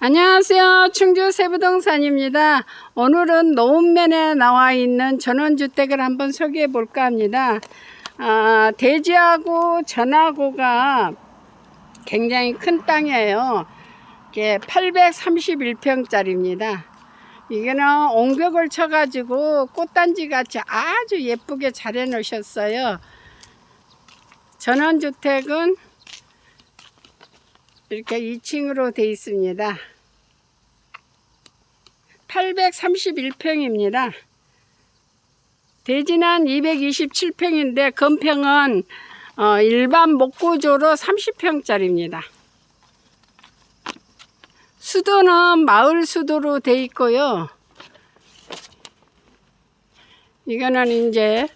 안녕하세요. 충주 세부동산입니다. 오늘은 노은면에 나와 있는 전원주택을 한번 소개해 볼까 합니다. 아, 대지하고 전하고가 굉장히 큰 땅이에요. 이게 831평짜리입니다. 이게는 옹벽을 쳐가지고 꽃단지 같이 아주 예쁘게 잘 해놓으셨어요. 전원주택은 이렇게 2층으로 돼 있습니다. 831평입니다. 대지는 227평인데 건평은 어, 일반 목구조로 30평짜리입니다. 수도는 마을 수도로 돼 있고요. 이거는 이제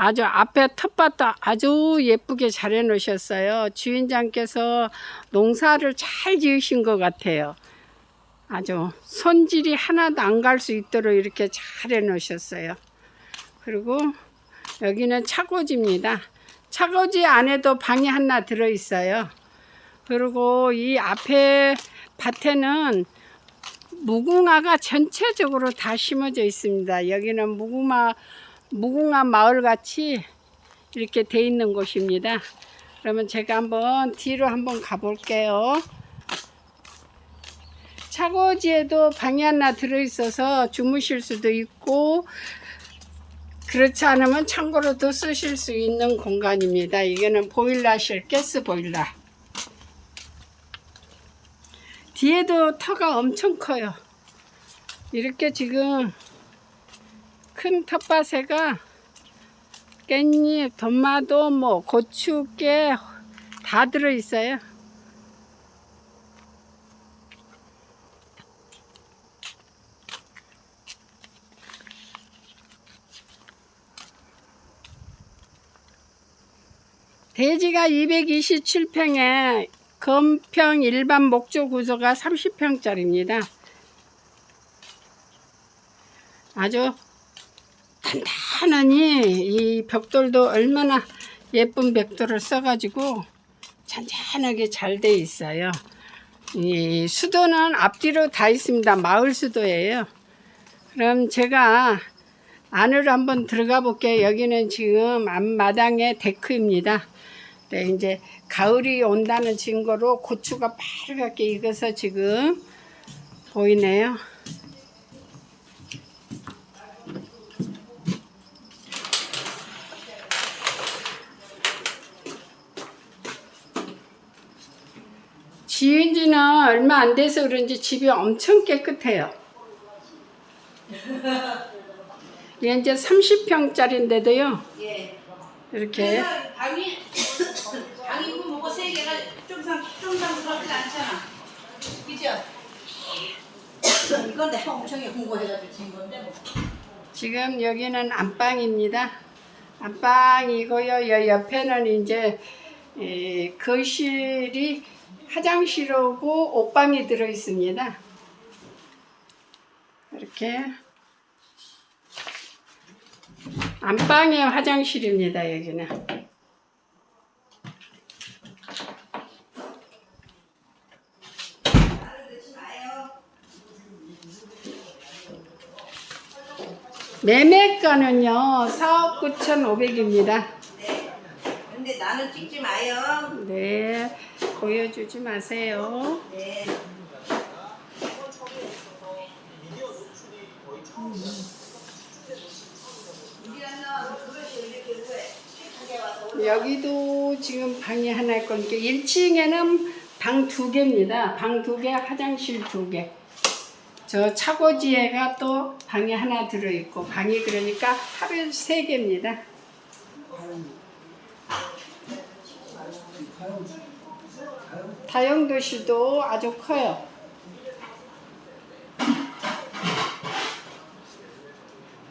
아주 앞에 텃밭도 아주 예쁘게 잘 해놓으셨어요. 주인장께서 농사를 잘 지으신 것 같아요. 아주 손질이 하나도 안 갈 수 있도록 이렇게 잘 해놓으셨어요. 그리고 여기는 차고지입니다. 차고지 안에도 방이 하나 들어있어요. 그리고 이 앞에 밭에는 무궁화가 전체적으로 다 심어져 있습니다. 여기는 무궁화 무궁화 마을 같이 이렇게 돼 있는 곳입니다. 그러면 제가 한번 뒤로 한번 가볼게요. 차고지에도 방이 하나 들어있어서 주무실 수도 있고 그렇지 않으면 창고로도 쓰실 수 있는 공간입니다. 이거는 보일러실 가스 보일러. 뒤에도 터가 엄청 커요. 이렇게 지금 큰 텃밭에가 깻잎, 돈마도, 뭐 고추, 깨 다 들어 있어요. 대지가 227평에 건평 일반 목조 구조가 30평짜리입니다. 아주 단단하니 이 벽돌도 얼마나 예쁜 벽돌을 써가지고 잔잔하게 잘 돼 있어요. 이 수도는 앞뒤로 다 있습니다. 마을 수도예요. 그럼 제가 안으로 한번 들어가 볼게요. 여기는 지금 앞마당의 데크입니다. 네, 이제 가을이 온다는 증거로 고추가 파랗게 익어서 지금 보이네요. 지은 지는 얼마 안 돼서 그런지 집이 엄청 깨끗해요. 이게 이제 30평짜리인데도요. 예. 이렇게 방이 방이 뭐 뭐고 세 개가 좀상 좀상 그렇진 않잖아. 그죠? 이건 내가 엄청 공부해가지고 진 건데 뭐. 지금 여기는 안방입니다. 안방이고요. 여 옆에는 이제 에, 거실이 화장실하고 옷방이 들어 있습니다. 이렇게 안방의 화장실입니다. 여기는. 매매가는요 4억 9,500입니다. 네. 근데 나는 찍지 마요. 네, 보여주지 마세요. 네. 여기도 지금 방이 하나 있고, 이렇게 1층에는 방 두 개입니다. 방 두 개, 화장실 두 개. 저 차고지에가 또 방이 하나 들어있고, 방이 그러니까 하루에 세 개입니다. 다용도실도 아주 커요.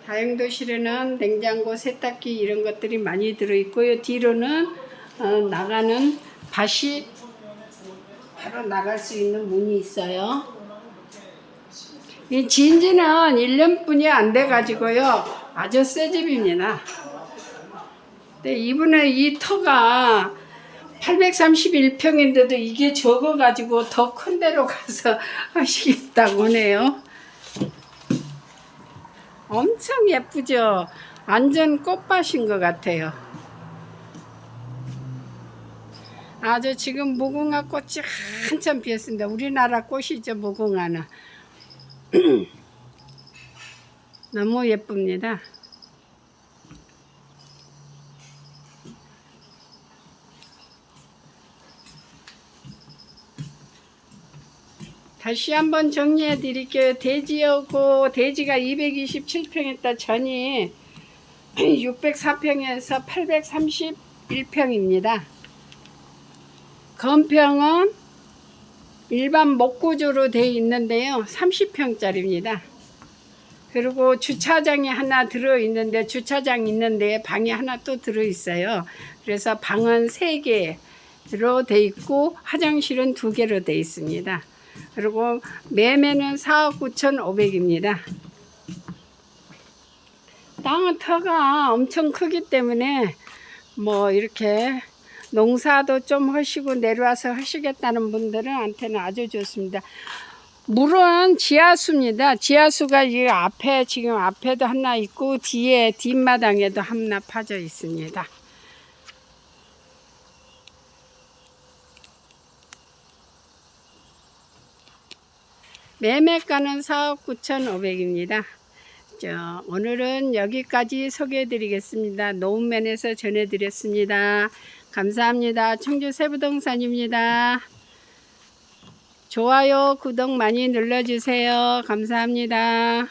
다용도실에는 냉장고, 세탁기 이런 것들이 많이 들어있고요. 뒤로는 어, 나가는 밭이 바로 나갈 수 있는 문이 있어요. 이 진지는 1년뿐이 안 돼가지고요. 아주 새 집입니다. 근데 이분의 이 터가 831평인데도 이게 적어가지고 더 큰 데로 가서 하시겠다고 하네요. 엄청 예쁘죠? 완전 꽃밭인 것 같아요. 아주 지금 무궁화 꽃이 한참 피었습니다. 우리나라 꽃이죠, 무궁화는. 너무 예쁩니다. 다시 한번 정리해 드릴게요. 대지하고 대지가 227평했다 전이 604평에서 831평입니다. 건평은 일반 목구조로 되어 있는데요. 30평짜리입니다. 그리고 주차장이 하나 들어 있는데 주차장 있는데 방이 하나 또 들어 있어요. 그래서 방은 세 개로 돼 있고 화장실은 두 개로 돼 있습니다. 그리고 매매는 4억 9,500입니다. 땅은 터가 엄청 크기 때문에 뭐 이렇게 농사도 좀 하시고 내려와서 하시겠다는 분들한테는 아주 좋습니다. 물은 지하수입니다. 지하수가 이 앞에 지금 앞에도 하나 있고 뒤에 뒷마당에도 하나 파져 있습니다. 매매가는 4억 9,500입니다. 저, 오늘은 여기까지 소개해 드리겠습니다. 노은면에서 전해 드렸습니다. 감사합니다. 청주 세부동산입니다. 좋아요, 구독 많이 눌러주세요. 감사합니다.